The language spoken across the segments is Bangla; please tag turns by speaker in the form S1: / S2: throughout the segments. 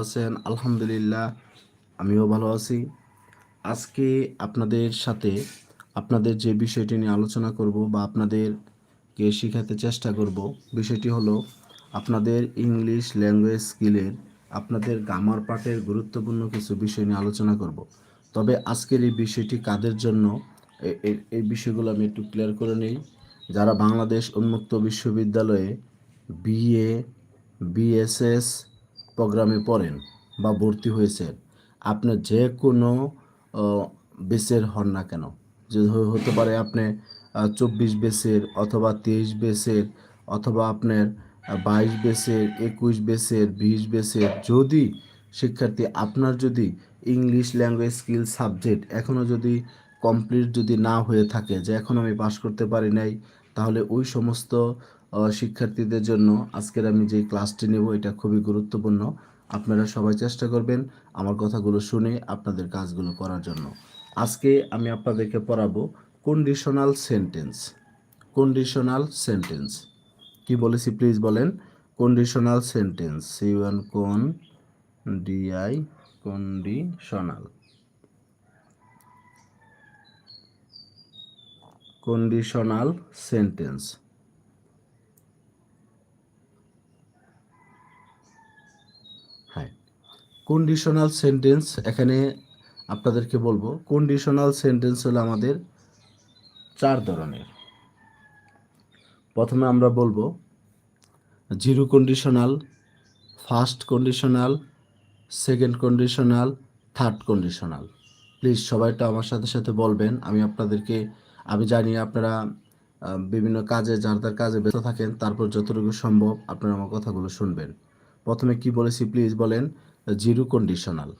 S1: আছেন? আলহামদুলিল্লাহ, আমিও ভালো আছি। আজকে আপনাদের সাথে আপনাদের যে বিষয়টি নিয়ে আলোচনা করব বা আপনাদেরকে শেখাতে চেষ্টা করব, বিষয়টি হলো আপনাদের ইংলিশ ল্যাঙ্গুয়েজ স্কিলের, আপনাদের গামার পাঠের গুরুত্বপূর্ণ কিছু বিষয় নিয়ে আলোচনা করব। তবে আজকের এই বিষয়টি কাদের জন্য? এই বিষয়গুলো আমি একটু ক্লিয়ার করে নিই। যারা বাংলাদেশ উন্মুক্ত বিশ্ববিদ্যালয়ে বিএ বিএসএস প্রোগ্রামে পড়েন বা ভর্তি হয়েছেন, আপনি যে কোনো বেসের হন না কেন? যে হতে পারে আপনি চব্বিশ বেসের অথবা তেইশ বেসের অথবা আপনার বাইশ বেসের, একুশ বেসের, বিশ বেসের, যদি শিক্ষার্থী আপনার যদি ইংলিশ ল্যাঙ্গুয়েজ স্কিল সাবজেক্ট এখনও যদি কমপ্লিট যদি না হয়ে থাকে, যে এখন আমি পাশ করতে পারি নাই, তাহলে ওই সমস্ত শিক্ষার্থীদের জন্য আজকের আমি যে ক্লাসটি নেব, এটা খুবই গুরুত্বপূর্ণ। আপনারা সবাই চেষ্টা করবেন আমার কথাগুলো শুনে আপনাদের কাজগুলো করার জন্য। আজকে আমি আপনাদেরকে পড়াবো কন্ডিশনাল সেন্টেন্স কন্ডিশনাল সেন্টেন্স কি বলেছি প্লিজ বলেন। Conditional sentence C one con D I conditional conditional sentence হ্যাঁ কন্ডিশনাল সেন্টেন্স এখানে আপনাদেরকে বলব কন্ডিশনাল সেন্টেন্স হলো আমাদের চার ধরনের। প্রথমে আমরা বলব, zero conditional first conditional second conditional third conditional please সবাইটা আমার সাথে সাথে বলবেন, আমি আপনাদেরকে, আমি জানি আপনারা বিভিন্ন কাজে, যার যার কাজে ব্যস্ত থাকেন, তারপর যতটুকু সম্ভব আপনারা আমার কথাগুলো শুনবেন। প্রথমে কি বলেছি প্লিজ বলেন zero conditional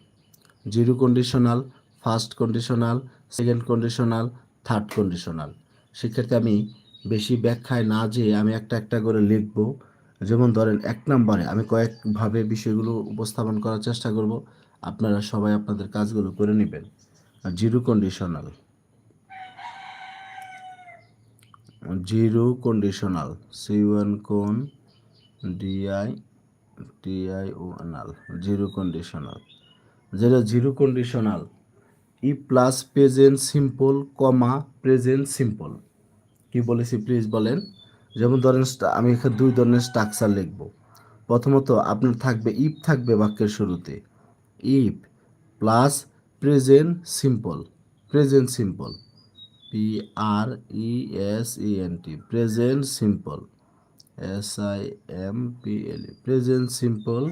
S1: zero conditional first conditional second conditional third conditional সেক্ষেত্রে আমি বেশি ব্যাখ্যায় না যেয়ে আমি একটা একটা করে লিখব। যেমন ধরেন এক নম্বরে আমি কয়েকভাবে বিষয়গুলো উপস্থাপন করার চেষ্টা করব। আপনারা সবাই আপনাদের কাজগুলো করে নেবেন। Zero conditional zero conditional C one con D I T I ও নাল জিরো কন্ডিশনাল যেটা zero conditional if plus present simple comma present simple কি বলেছি প্লিজ বলেন? যেমন ধরেন আমি এখানে দুই ধরনের স্ট্রাকচার লিখব। প্রথমত, আপনার থাকবে ইফ থাকবে বাক্যের শুরুতে। If plus present simple present simple P R E S E N T present simple S I M P L present simple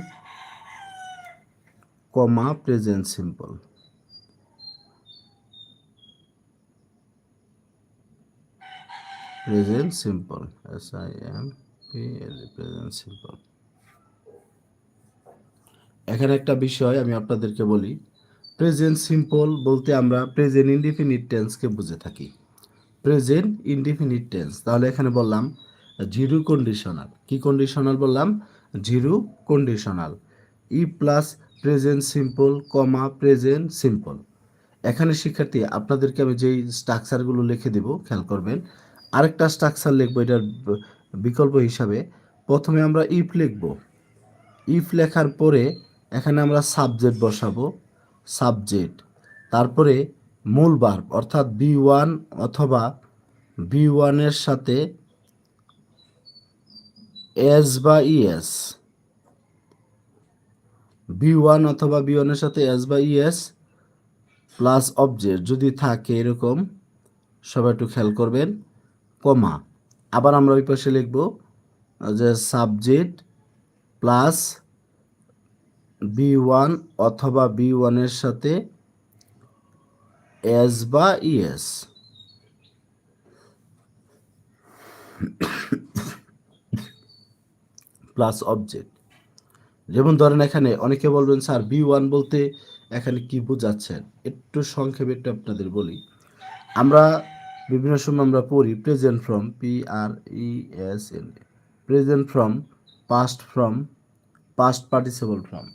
S1: comma present simple present simple S I M P L present simple এখানে একটা বিষয় আমি আপনাদেরকে বলি। প্রেজেন্ট সিম্পল বলতে আমরা প্রেজেন্ট ইনডিফিনিট টেন্সকে বুঝে থাকি। প্রেজেন্ট ইনডিফিনিট টেন্স তাহলে এখানে বললাম জিরো কন্ডিশনাল কি কন্ডিশনাল বললাম? Zero conditional if plus present simple comma present simple এখানে শিক্ষার্থী, আপনাদেরকে আমি যেই স্ট্রাকচারগুলো লিখে দেব, খেয়াল করবেন। আরেকটা স্ট্রাকচার লিখব, এটার বিকল্প হিসাবে। প্রথমে আমরা ইফ লিখব। ইফ লেখার পরে এখানে আমরা সাবজেক্ট বসাবো। সাবজেক্ট তারপরে মূল বার্ব অর্থাৎ বি ওয়ান অথবা বি ওয়ানের সাথে এস বা ইএস বি ওয়ান অথবা বি ওয়ানের সাথে এস বা ইএস প্লাস অবজেক্ট যদি থাকে এরকম, সবাই একটু খেয়াল করবেন, কমা। আবার আমরা ওই পাশে লিখব যে সাবজেক্ট প্লাস বি ওয়ান অথবা বি ওয়ানের সাথে এস বা ইএস প্লাস অবজেক্ট যেমন ধরেন এখানে অনেকে বলবেন, স্যার বি ওয়ান বলতে এখানে কি বোঝাচ্ছেন? একটু সংক্ষেপে একটু আপনাদের বলি। আমরা বিভিন্ন সময় আমরা পড়ি present form P R E S N present form past form past participle form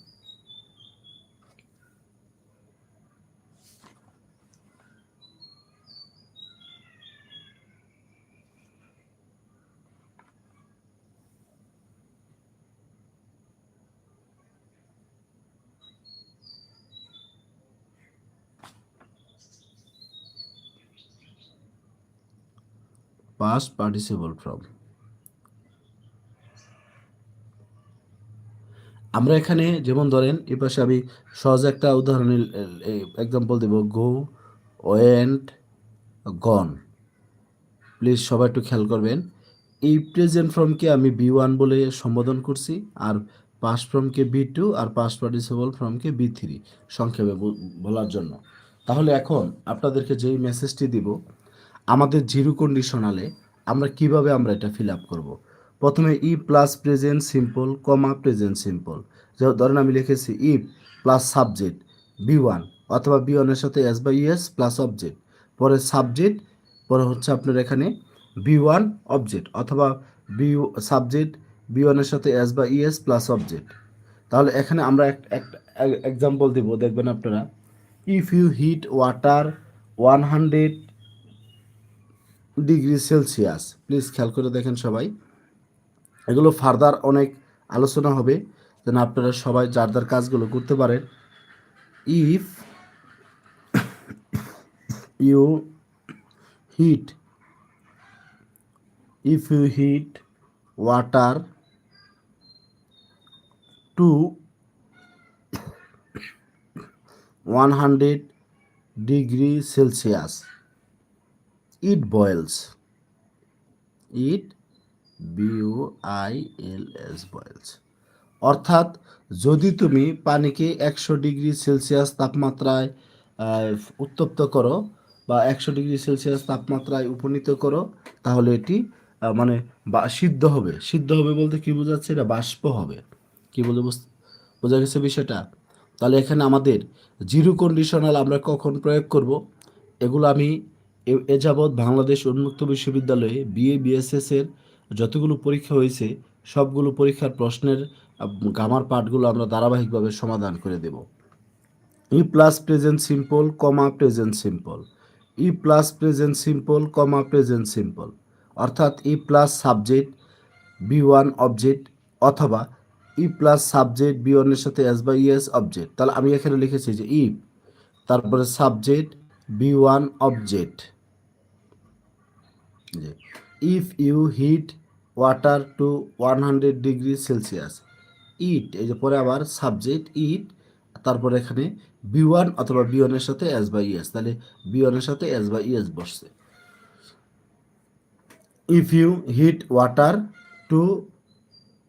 S1: past participle form আমরা এখানে যেমন ধরেন এ পাশে আমি সহজ একটা উদাহরণ এক্সাম্পল দেব গো ওয়েন্ট গন প্লিজ সবাই একটু খেয়াল করবেন। এই প্রেজেন্ট ফর্মকে আমি বি ওয়ান বলে সম্বোধন করছি, আর পাস ফর্মকে বি টু আর পাস পার্টিসিপল ফর্মকে বি থ্রি সংক্ষেপে বল- বলার জন্য। তাহলে এখন আপনাদেরকে যেই মেসেজটি দিব আমাদের জিরো কন্ডিশনালে আমরা কীভাবে আমরা এটা ফিল আপ করব? প্রথমে if plus present simple comma present simple যে ধরেন আমি লিখেছি if plus subject B one অথবা বি ওয়ানের সাথে এস বা ইএস প্লাস অবজেক্ট পরে সাবজেক্ট পরে হচ্ছে আপনার এখানে বি ওয়ান অবজেক্ট অথবা বি সাবজেক্ট বি ওয়ানের সাথে এস বা ইএস প্লাস অবজেক্ট তাহলে এখানে আমরা একটা এক্সাম্পল দিব। দেখবেন আপনারা if you heat water one hundred degree Celsius. Please খেয়াল করে দেখেন সবাই। এগুলো ফার্দার অনেক আলোচনা হবে, যেন আপনারা সবাই যার যার কাজগুলো করতে পারেন। If you heat, if you heat water two one hundred degree Celsius. It boils. It B O I L S boils. অর্থাৎ যদি তুমি পানিকে একশো ডিগ্রি সেলসিয়াস তাপমাত্রায় উত্তপ্ত করো বা একশো ডিগ্রি সেলসিয়াস তাপমাত্রায় উপনীত করো, তাহলে এটি মানে সিদ্ধ হবে। সিদ্ধ হবে বলতে কি বোঝাচ্ছে? এটা বাষ্প হবে। কি বলে বোঝা গেছে বিষয়টা? তাহলে এখানে আমাদের জিরো কন্ডিশনাল আমরা কখন প্রয়োগ করব? এগুলো আমি এ- যাবৎ বাংলাদেশ উন্মুক্ত বিশ্ববিদ্যালয়ে বিএ বিএসএস এর যতগুলো পরীক্ষা হয়েছে, সবগুলো পরীক্ষার প্রশ্নের গামার পাঠগুলো আমরা ধারাবাহিকভাবে সমাধান করে দেব। If plus present simple comma present simple if plus present simple comma present simple অর্থাৎ if plus subject B one object অথবা ই প্লাস সাবজেক্ট বি ওয়ানের সাথে এস বা ইএস অবজেক্ট তাহলে আমি এখানে লিখেছি যে ই তারপরে subject B one object if you heat water two one hundred degree Celsius it এই যে পরে আবার সাবজেক্ট ইট তারপরে এখানে বি ওয়ান অথবা বি ওয়ানের সাথে এস বাই ইএস তাহলে বি ওয়ানের সাথে এস বাই ইএস বসছে। If you heat water two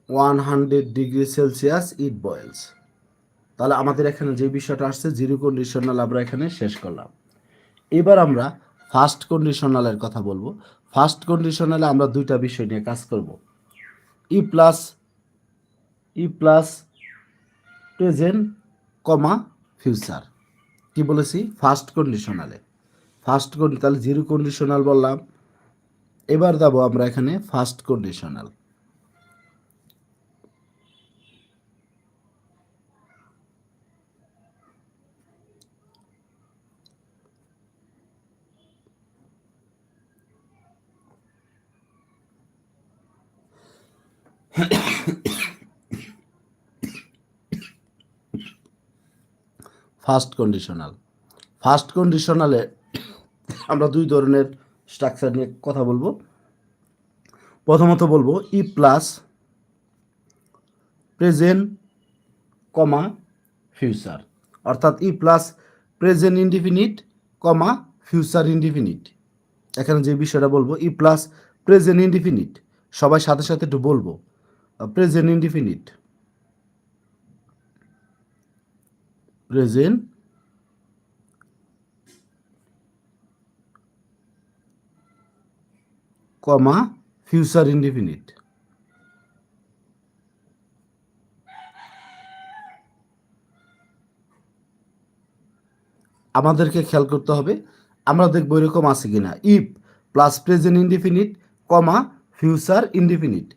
S1: one hundred degree Celsius it boils তাহলে আমাদের এখানে যে বিষয়টা আসছে জিরো কন্ডিশনাল আমরা এখানে শেষ করলাম। এবার আমরা ফার্স্ট কন্ডিশনালের কথা বলব। ফার্স্ট কন্ডিশনালে আমরা দুইটা বিষয় নিয়ে কাজ করব। If plus if plus present comma future কি বলেছি? ফার্স্ট কন্ডিশনালে ফার্স্ট তাহলে জিরো কন্ডিশনাল বললাম। এবার যাব আমরা এখানে first conditional first conditional first কন্ডিশনালে আমরা দুই ধরনের স্ট্রাকচার নিয়ে কথা বলব। প্রথমত বলব if plus present comma future অর্থাৎ if plus present indefinite comma future indefinite এখানে যে বিষয়টা বলব ই প্লাস প্রেজেন্ট ইনডিফিনিট সবাই সাথে সাথে একটু বলব। Present indefinite present comma future indefinite আমাদেরকে খেয়াল করতে হবে, আমরা দেখব এরকম আছে কিনা। If plus present indefinite comma future indefinite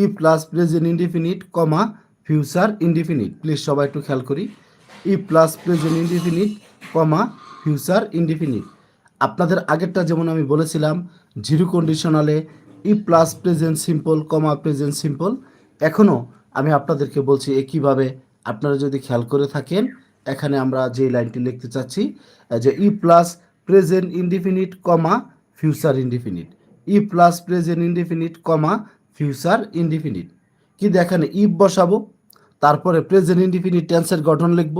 S1: if plus present indefinite comma future indefinite please সবাই একটু খেয়াল করি। If plus present indefinite comma future indefinite আপনাদের আগেরটা যেমন আমি বলেছিলাম zero কন্ডিশনালে if plus present simple comma present simple এখনও আমি আপনাদেরকে বলছি একইভাবে আপনারা যদি খেয়াল করে থাকেন, এখানে আমরা যে লাইনটি লিখতে চাচ্ছি যে if plus present indefinite comma future indefinite if plus present indefinite comma future indefinite. কি দেখেন ইফ বসাবো, তারপরে প্রেজেন্ট ইনডিফিনিট টেন্সের গঠন লিখব,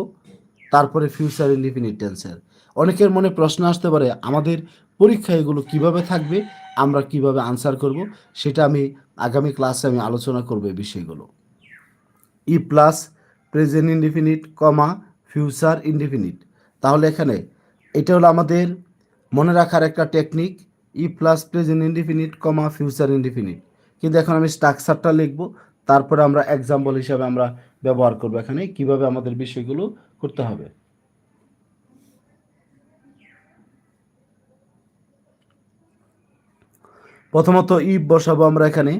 S1: তারপরে ফিউচার ইনডিফিনিট টেন্সের। অনেকের মনে প্রশ্ন আসতে পারে, আমাদের পরীক্ষা এগুলো কীভাবে থাকবে, আমরা কীভাবে আনসার করব, সেটা আমি আগামী ক্লাসে আমি আলোচনা করব এই বিষয়গুলো। If plus present indefinite, comma future indefinite. তাহলে এখানে এটা হলো আমাদের মনে রাখার একটা technique, if plus present indefinite, comma future indefinite. কিন্তু এখন আমি স্ট্রাকচারটা লিখব, তারপরে আমরা এক্সাম্পল হিসাবে আমরা ব্যবহার করব এখানে, কীভাবে আমাদের বিষয়গুলো করতে হবে। প্রথমত ইফ বসাবো আমরা এখানে,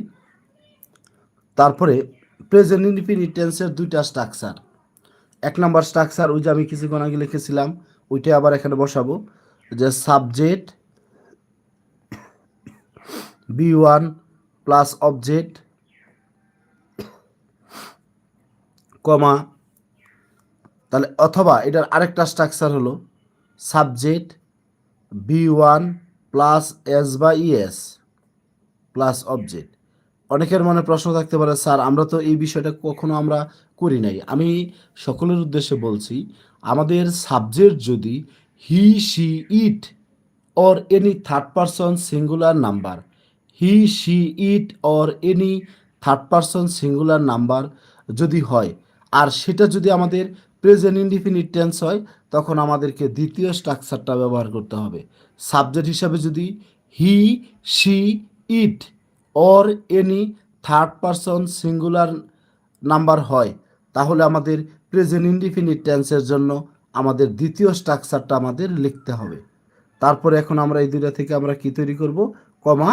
S1: তারপরে প্রেজেন্ট ইনফিনিট টেন্সের দুইটা স্ট্রাকচার এক নম্বর স্ট্রাকচার ওই যে আমি কিছুক্ষণ আগে লিখেছিলাম, ওইটা আবার এখানে বসাবো, যে subject B one plus object comma তাহলে অথবা এটার আরেকটা স্ট্রাকচার হলো subject B one plus S বা ইএস প্লাস অবজেক্ট অনেকের মনে প্রশ্ন থাকতে পারে, স্যার, আমরা তো এই বিষয়টা কখনো আমরা করি নাই। আমি সকলের উদ্দেশ্যে বলছি, আমাদের সাবজেক্ট যদি he she it or any third person singular number he she it or any third person singular number যদি হয়, আর সেটা যদি আমাদের প্রেজেন্ট ইনডিফিনিট টেন্স হয়, তখন আমাদেরকে দ্বিতীয় স্ট্রাকচারটা ব্যবহার করতে হবে। সাবজেক্ট হিসাবে যদি he she it or any third person singular number হয়, তাহলে আমাদের প্রেজেন্ট ইনডিফিনিট টেন্সের জন্য আমাদের দ্বিতীয় স্ট্রাকচারটা আমাদের লিখতে হবে। তারপরে এখন আমরা এই দুটা থেকে আমরা কি তৈরি করব? কমা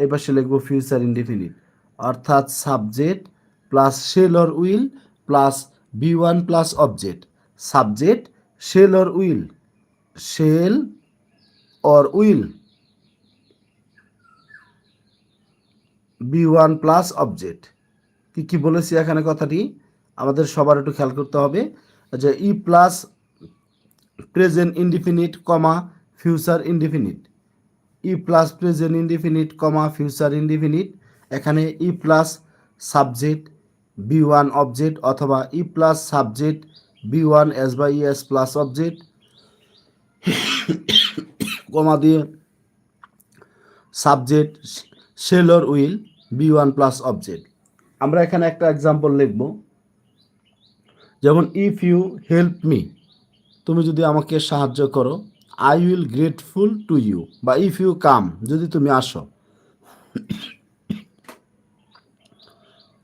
S1: এই পাশে লিখব ফিউচার ইনডিফিনিট অর্থাৎ subject plus shall or will plus B one plus object subject shall or will shall or will B one plus object কি কি বলেছি এখানে কথাটি? আমাদের সবার একটু খেয়াল করতে হবে যে if plus present indefinite comma future indefinite if plus present indefinite comma future indefinite এখানে if plus subject B one object অথবা if plus subject B one S by S plus object comma দিয়ে subject shall or will B one plus object আমরা এখানে একটা এক্সাম্পল লিখব। যেমন ইফ ইউ হেল্প মি তুমি যদি আমাকে সাহায্য করো I will grateful to you বা ইফ ইউ কাম যদি তুমি আসো।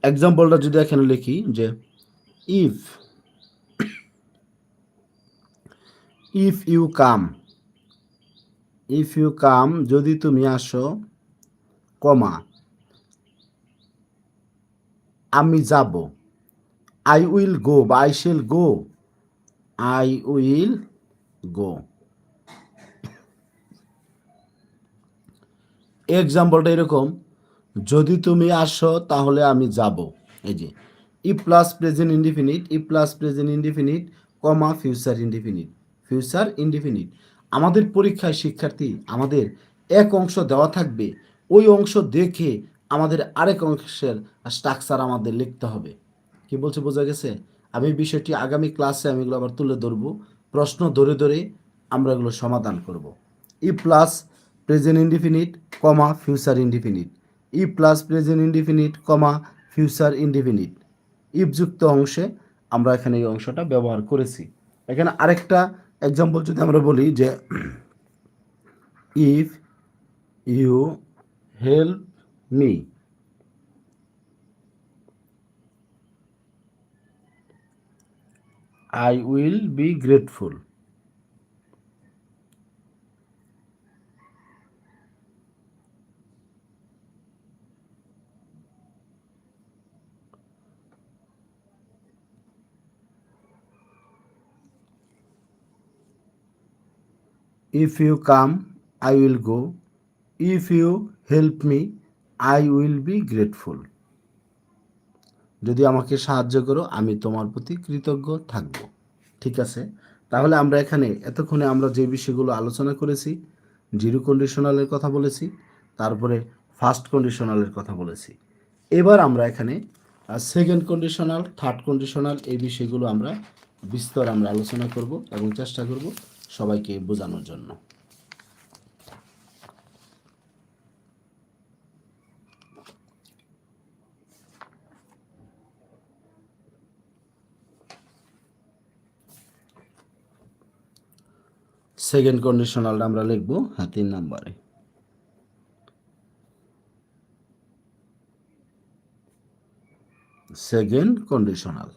S1: এক্সাম্পলটা যদি এখানে লিখি যে if if you come if you come যদি তুমি আসো, কমা, আমি যাব। আই উইল গো বা I shall go I will go এক্সাম্পলটা এরকম, যদি তুমি আসো, তাহলে আমি যাব। এই যে if plus present indefinite if plus present indefinite comma future indefinite future indefinite আমাদের পরীক্ষায় শিক্ষার্থী, আমাদের এক অংশ দেওয়া থাকবে, ওই অংশ দেখে আমাদের আরেক অংশের স্ট্রাকচার আমাদের লিখতে হবে। কি বলছে, বোঝা গেছে? আমি বিষয়টি আগামী ক্লাসে আমি এগুলো আবার তুলে ধরবো। প্রশ্ন ধরে ধরে আমরা এগুলো সমাধান করব। If plus present indefinite comma future indefinite if plus present indefinite comma future indefinite ইফযুক্ত অংশে আমরা এখানে এই অংশটা ব্যবহার করেছি। এখানে আরেকটা এক্সাম্পল যদি আমরা বলি যে if you help me I will be grateful if you come I will go if you help me I will be grateful যদি আমাকে সাহায্য করো, আমি তোমার প্রতি কৃতজ্ঞ থাকব। ঠিক আছে? তাহলে আমরা এখানে এতক্ষণে আমরা যে বিষয়গুলো আলোচনা করেছি, জিরো কন্ডিশনালের কথা বলেছি, তারপরে ফার্স্ট কন্ডিশনালের কথা বলেছি। এবার আমরা এখানে সেকেন্ড কন্ডিশনাল থার্ড কন্ডিশনাল এই বিষয়গুলো আমরা বিস্তর আমরা আলোচনা করব এবং চেষ্টা করব সবাইকে বোঝানোর জন্য। সেকেন্ড কন্ডিশনালটা আমরা লিখব হ্যাঁ তিন নম্বরে। Second conditional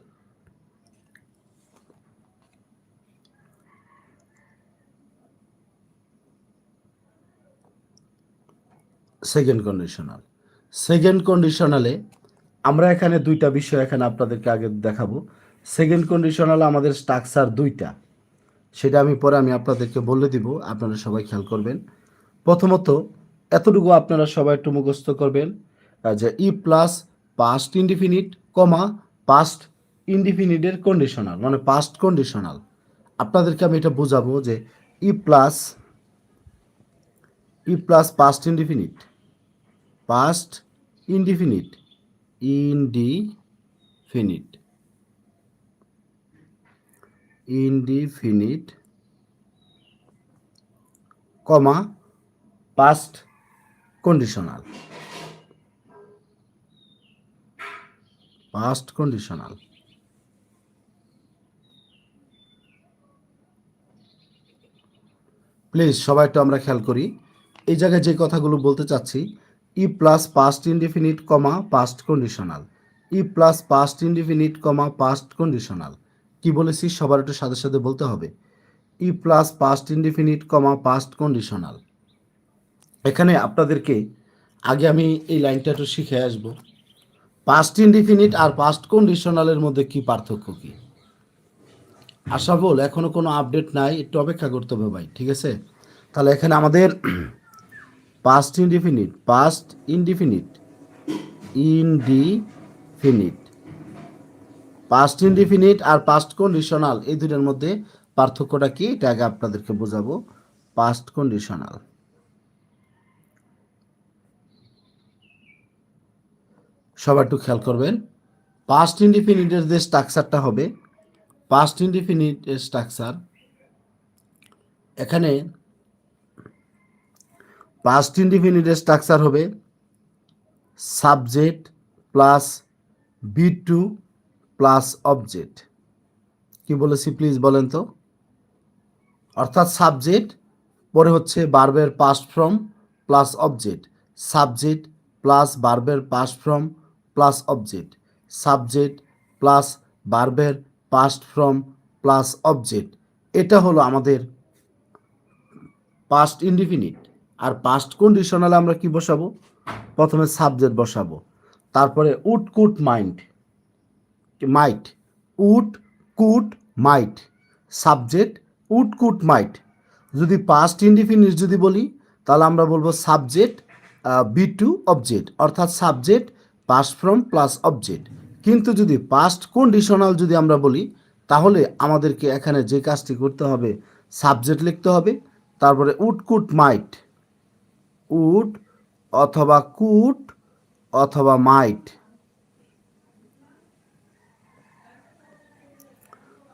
S1: second conditional second কন্ডিশনালে আমরা এখানে দুইটা বিষয় এখানে আপনাদেরকে আগে দেখাবো। সেকেন্ড কন্ডিশনাল আমাদের স্ট্রাকচার দুইটা। সেটা আমি পরে আমি আপনাদেরকে বলে দিব, আপনারা সবাই খেয়াল করবেন। প্রথমত, এতটুকু আপনারা সবাই একটু মুখস্থ করবেন যে if plus past indefinite comma past ইনডিফিনিটের conditional মানে পাস্ট কন্ডিশনাল আপনাদেরকে আমি এটা বোঝাবো যে if plus if plus past indefinite past indefinite indefinite indefinite comma past conditional past conditional please সবাই একটু আমরা খেয়াল করি। এই জায়গায় যে কথাগুলো বলতে চাচ্ছি if plus past indefinite comma past conditional if plus past indefinite comma past conditional কি বলেছি? সবার একটু সাথে সাথে বলতে হবে। If plus past indefinite comma past conditional এখানে আপনাদেরকে আগে আমি এই লাইনটা একটু শিখে আসব। পাস্ট ইনডিফিনিট আর পাস্ট কন্ডিশনালের মধ্যে কি পার্থক্য কি? আশা বল, এখনও কোনো আপডেট নাই, একটু অপেক্ষা করতে হবে ভাই, ঠিক আছে? তাহলে এখানে আমাদের past indefinite past indefinite indefinite past indefinite আর পাস্ট কন্ডিশনাল এই দুটোর মধ্যে পার্থক্যটা কি? এটা আগে আপনাদেরকে বোঝাবো। পাস্ট কন্ডিশনাল সবাই একটু খেয়াল করবেন। পাস্ট ইনডিফিনিটের যে স্ট্রাকচারটা হবে পাস্ট ইনডিফিনিট স্ট্রাকচার এখানে পাস্ট ইনডিফিনিটের স্ট্রাকচার হবে subject plus V two plus object কি বলেছি প্লিজ বলেন তো? অর্থাৎ সাবজেক্ট পরে হচ্ছে বার্বের past form plus object subject plus বার্বের past form plus object subject plus বার্বের past form plus object এটা হলো আমাদের পাস্ট ইনডিফিনিট আর পাস্ট কন্ডিশনালে আমরা কি বসাবো? প্রথমে সাবজেক্ট বসাবো। তারপরে উড কুট mind. Mite? Would could mite. Subject would could মাইট। যদি পাস্ট ইনডিফিনিট যদি বলি, তাহলে আমরা বলব সাবজেক্ট বি টু অবজেক্ট অর্থাৎ subject past form plus object কিন্তু যদি পাস্ট কন্ডিশনাল যদি আমরা বলি, তাহলে আমাদেরকে এখানে যে কাজটি করতে হবে সাবজেক্ট লিখতে হবে, তারপরে উড কুট মাইট। উড অথবা কুট অথবা মাইট।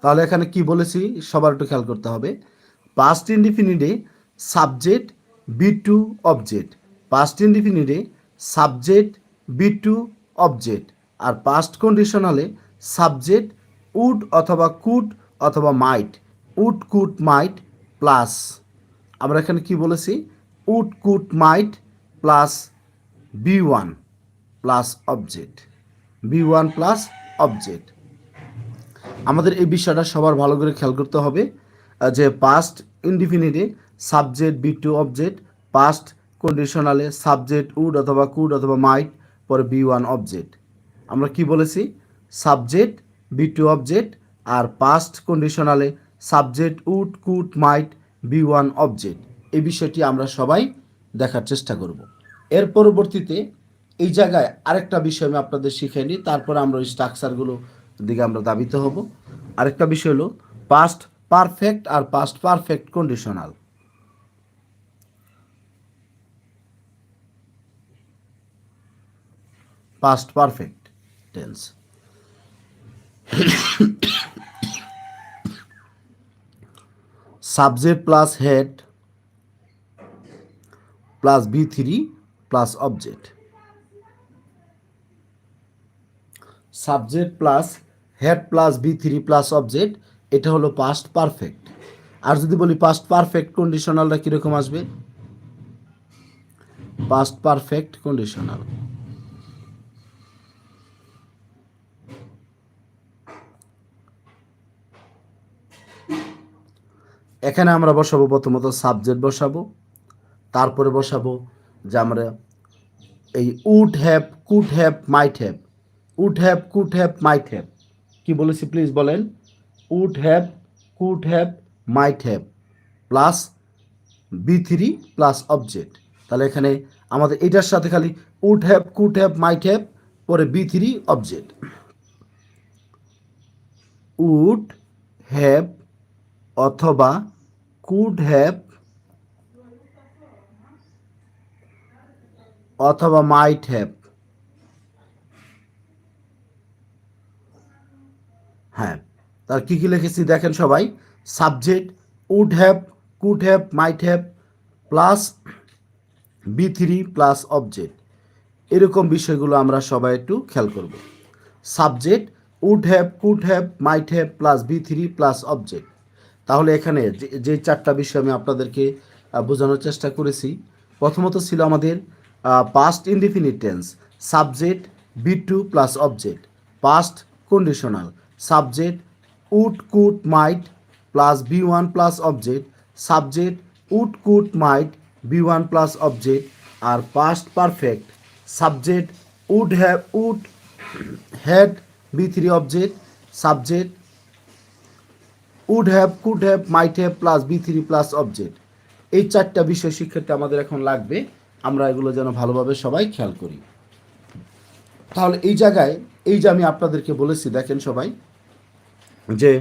S1: তাহলে এখানে কি বলেছি? সবার একটু খেয়াল করতে হবে। Past ইনডিফিনিটে subject V two object past ইনডিফিনিটে subject V two object আর পাস্ট কন্ডিশনালে সাবজেক্ট উড অথবা কুট অথবা মাইট। উড কুট, মাইট প্লাস আমরা এখানে কি বলেছি? Would could might plus V one plus object. V one plus object. আমাদের এই বিষয়টা সবার ভালো করে খেয়াল করতে হবে যে past ইনডিফিনিটে subject V two object past কন্ডিশনালে subject would অথবা কুড অথবা মাইট পরে বি ওয়ান অবজেক্ট আমরা কি বলেছি? সাবজেক্ট বি টু অবজেক্ট আর past কন্ডিশনালে subject would could might V one object এই বিষয়টি আমরা সবাই দেখার চেষ্টা করব। এর পরবর্তীতে এই জায়গায় আরেকটা বিষয় আমি আপনাদের শিখিয়ে নিই, তারপর আমরা ওই স্ট্রাকচারগুলো দিকে আমরা দাবিত হব। আরেকটা বিষয় হলো past perfect R past perfect conditional past perfect tense subject plus had plus V three plus object subject plus had plus V three plus object এটা হলো পাস্ট পারফেক্ট আর যদি বলি পাস্ট পারফেক্ট কন্ডিশনালটা কীরকম আসবে? পাস্ট পারফেক্ট কন্ডিশনাল এখানে আমরা বসাবো প্রথমত সাবজেক্ট বসাবো। তারপরে বসাবো যে আমরা এই would have could have might have would have could have might have কি বলেছি প্লিজ বলেন? Would have could have might have plus V three plus object তাহলে এখানে আমাদের এটার সাথে খালি would have could have might have পরে V three object would have অথবা কুড হ্যাভ অথবা মাইট হ্যাভ হ্যাঁ তার কি কি লিখেছি দেখেন সবাই। Subject would have could have might have plus V three plus object এরকম বিষয়গুলো আমরা সবাই একটু খেয়াল করব। Subject would have could have might have plus V three plus object তাহলে এখানে যে চারটা বিষয় আমি আপনাদেরকে বোঝানোর চেষ্টা করেছি, প্রথমত ছিল আমাদের past indefinite tense subject V two plus object past conditional subject would could might plus V one plus object subject would could might V one plus object R past perfect subject would have would had V three object subject would have could have might have plus V three plus object এই চারটা বিষয় শিক্ষার্থী আমাদের এখন লাগবে। আমরা এগুলো যেন ভালোভাবে সবাই খেয়াল করি। তাহলে এই জায়গায়, এই যে আমি আপনাদেরকে বলেছি, দেখেন সবাই, যে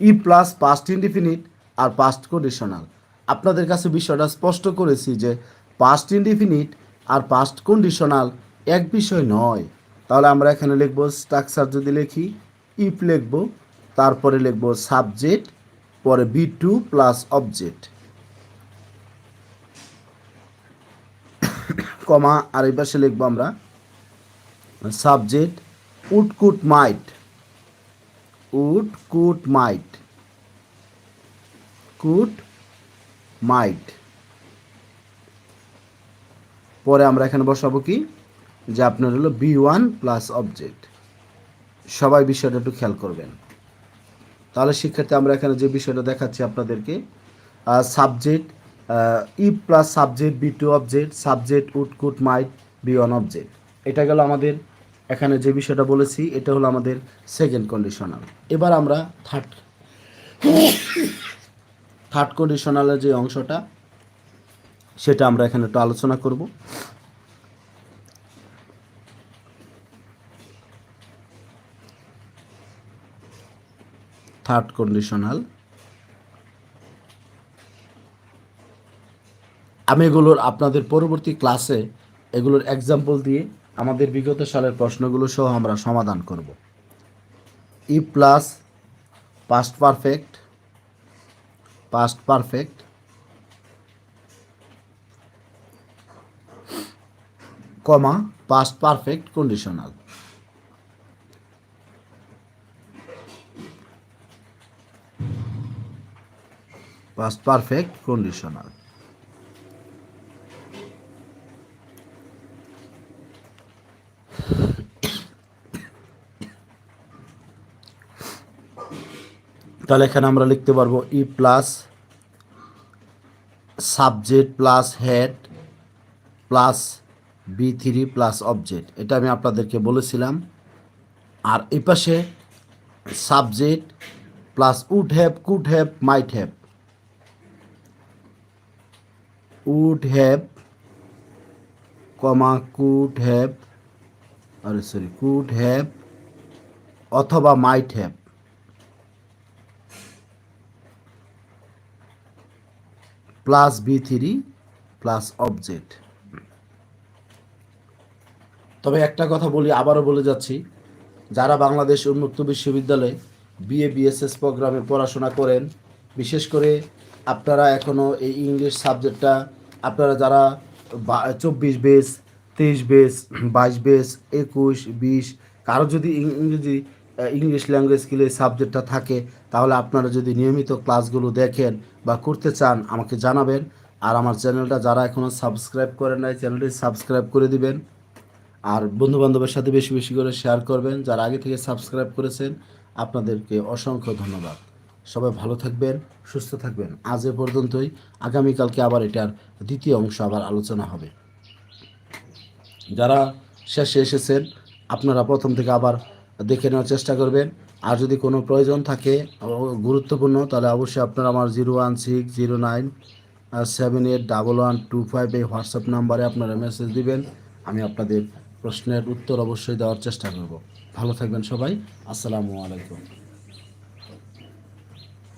S1: ই প্লাস পাস্ট ইনডিফিনিট আর পাস্ট কন্ডিশনাল আপনাদের কাছে বিষয়টা স্পষ্ট করেছি যে পাস্ট ইনডিফিনিট আর পাস্ট কন্ডিশনাল এক বিষয় নয়। তাহলে আমরা এখানে লিখব স্ট্রাকচার যদি লিখি ইফ লিখব, তারপরে লিখব সাবজেক্ট পরে V two plus object comma, আর এই পাশে লিখব আমরা, subject would could mite would could মাইট কুট মাইট। পরে আমরা এখানে বসাবো কি? যে আপনার হলো বি ওয়ান প্লাস অবজেক্ট। সবাই বিষয়টা একটু খেয়াল করবেন। তাহলে শিক্ষার্থী, আমরা এখানে যে বিষয়টা দেখাচ্ছি আপনাদেরকে subject if plus subject V two object subject would could might V one object এটা গেল আমাদের, এখানে যে বিষয়টা বলেছি, এটা হলো আমাদের সেকেন্ড কন্ডিশনাল এবার আমরা থার্ড থার্ড কন্ডিশনালের যে অংশটা, সেটা আমরা এখানে একটু আলোচনা করব। থার্ড কন্ডিশনাল আমি এগুলোর আপনাদের পরবর্তী ক্লাসে এগুলোর এক্সাম্পল দিয়ে আমাদের বিগত সালের প্রশ্নগুলো সহ আমরা সমাধান করব। If plus past perfect past perfect comma past perfect conditional past perfect conditional তাহলে এখানে আমরা লিখতে পারব if plus subject plus had plus V three plus object এটা আমি আপনাদেরকে বলেছিলাম। আর এই পাশে subject plus would have could have might have would have comma could have আরে সরি কুড হ্যাভ অথবা might have plus V three plus object তবে একটা কথা বলি, আবারও বলে যাচ্ছি, যারা বাংলাদেশ উন্মুক্ত বিশ্ববিদ্যালয়ে বিএ বিএসএস প্রোগ্রামে পড়াশোনা করেন, বিশেষ করে আপনারা এখনও এই ইংলিশ সাবজেক্টটা আপনারা যারা চব্বিশ বেস, তেইশ বেস, বাইশ বেস, একুশ, বিশ, কারও যদি ইংরেজি ইংলিশ ল্যাঙ্গুয়েজ স্কিলে সাবজেক্টটা থাকে, তাহলে আপনারা যদি নিয়মিত ক্লাসগুলো দেখেন বা করতে চান, আমাকে জানাবেন। আর আমার চ্যানেলটা যারা এখনও সাবস্ক্রাইব করেন নাই, চ্যানেলটি সাবস্ক্রাইব করে দিবেন। আর বন্ধু বান্ধবের সাথে বেশি বেশি করে শেয়ার করবেন, যারা আগে থেকে সাবস্ক্রাইব করেছেন, আপনাদেরকে অসংখ্য ধন্যবাদ। সবাই ভালো থাকবেন, সুস্থ থাকবেন। আজ এ পর্যন্তই। আগামীকালকে আবার এটার দ্বিতীয় অংশ আবার আলোচনা হবে। যারা শেষে এসেছেন, আপনারা প্রথম থেকে আবার দেখে নেওয়ার চেষ্টা করবেন। আর যদি কোনো প্রয়োজন থাকে, গুরুত্বপূর্ণ, তাহলে অবশ্যই আপনারা আমার zero one six zero nine seven eight double one two five এই হোয়াটসঅ্যাপ নাম্বারে আপনারা মেসেজ দিবেন। আমি আপনাদের প্রশ্নের উত্তর অবশ্যই দেওয়ার চেষ্টা করব। ভালো থাকবেন সবাই। আসসালামু আলাইকুম।